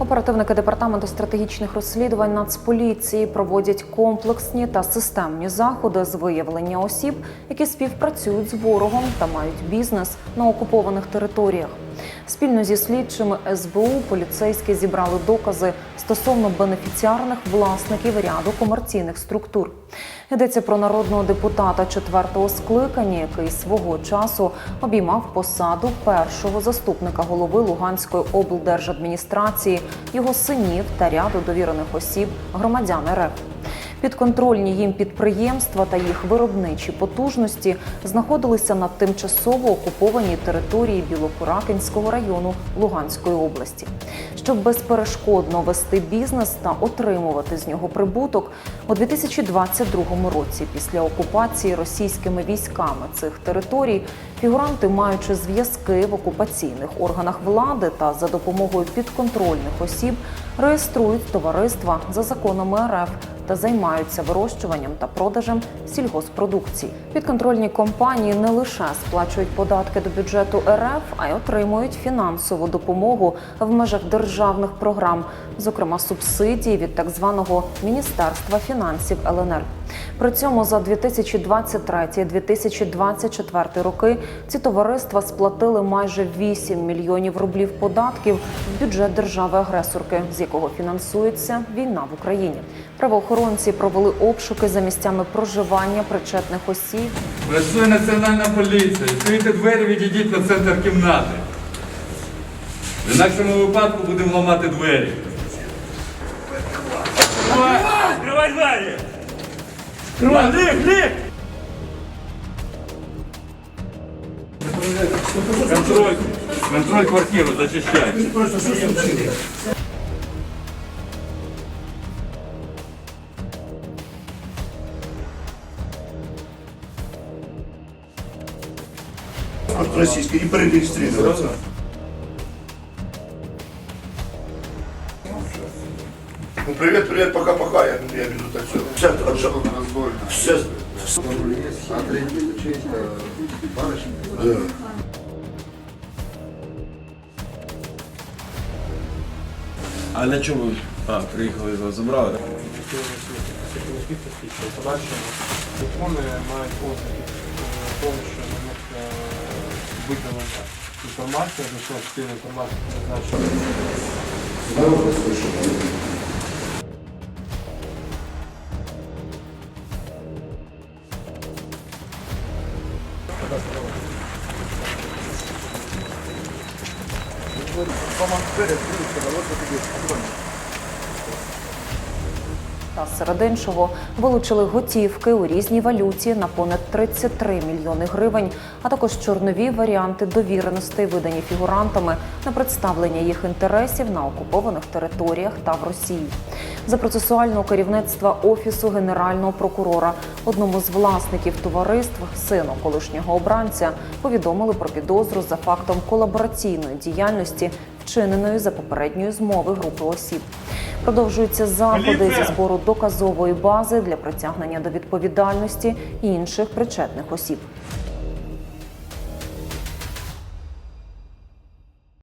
Оперативники департаменту стратегічних розслідувань Нацполіції проводять комплексні та системні заходи з виявлення осіб, які співпрацюють з ворогом та мають бізнес на окупованих територіях. Спільно зі слідчими СБУ поліцейські зібрали докази стосовно бенефіціарних власників ряду комерційних структур. Йдеться про народного депутата четвертого скликання, який свого часу обіймав посаду першого заступника голови Луганської облдержадміністрації, його синів та ряду довірених осіб громадян РФ. Підконтрольні їм підприємства та їх виробничі потужності знаходилися на тимчасово окупованій території Білокуракинського району Луганської області. Щоб безперешкодно вести бізнес та отримувати з нього прибуток, у 2022 році, після окупації російськими військами цих територій, фігуранти, маючи зв'язки в окупаційних органах влади та за допомогою підконтрольних осіб, реєструють товариства за законами РФ та займаються вирощуванням та продажем сільгоспродукції. Підконтрольні компанії не лише сплачують податки до бюджету РФ, а й отримують фінансову допомогу в межах державних програм, зокрема субсидії від так званого Міністерства фінансів ЛНР. При цьому за 2023-2024 роки ці товариства сплатили майже 8 мільйонів рублів податків в бюджет держави-агресорки, з якого фінансується війна в Україні. Правоохоронці провели обшуки за місцями проживання причетних осіб. Працює національна поліція. Відкрийте двері, відійдіть на центр кімнати. В інакшому випадку будемо ламати двері. Відкривай двері! Відкривай! Ліг, ліг! Контроль, контроль квартиру, зачищай. паспорт российский и перерегистрироваться. Ну, привет, привет, пока-пока, я, я веду так все. Все, отжал. Все, все. Да. А на чому ви? А, приїхали його забрали. подальшому телефони мають ознаки е, того, що на них е, видалена інформація, до чого спільна інформація призначена. Команд перед, перед, перед, перед, перед, перед, та серед іншого вилучили готівки у різній валюті на понад 33 мільйони гривень, а також чорнові варіанти довіреностей, видані фігурантами на представлення їх інтересів на окупованих територіях та в Росії. За процесуального керівництва офісу генерального прокурора одному з власників товариств, сину колишнього обранця, повідомили про підозру за фактом колабораційної діяльності, вчиненої за попередньої змови групи осіб. Продовжуються заходи зі збору доказової бази для притягнення до відповідальності інших причетних осіб.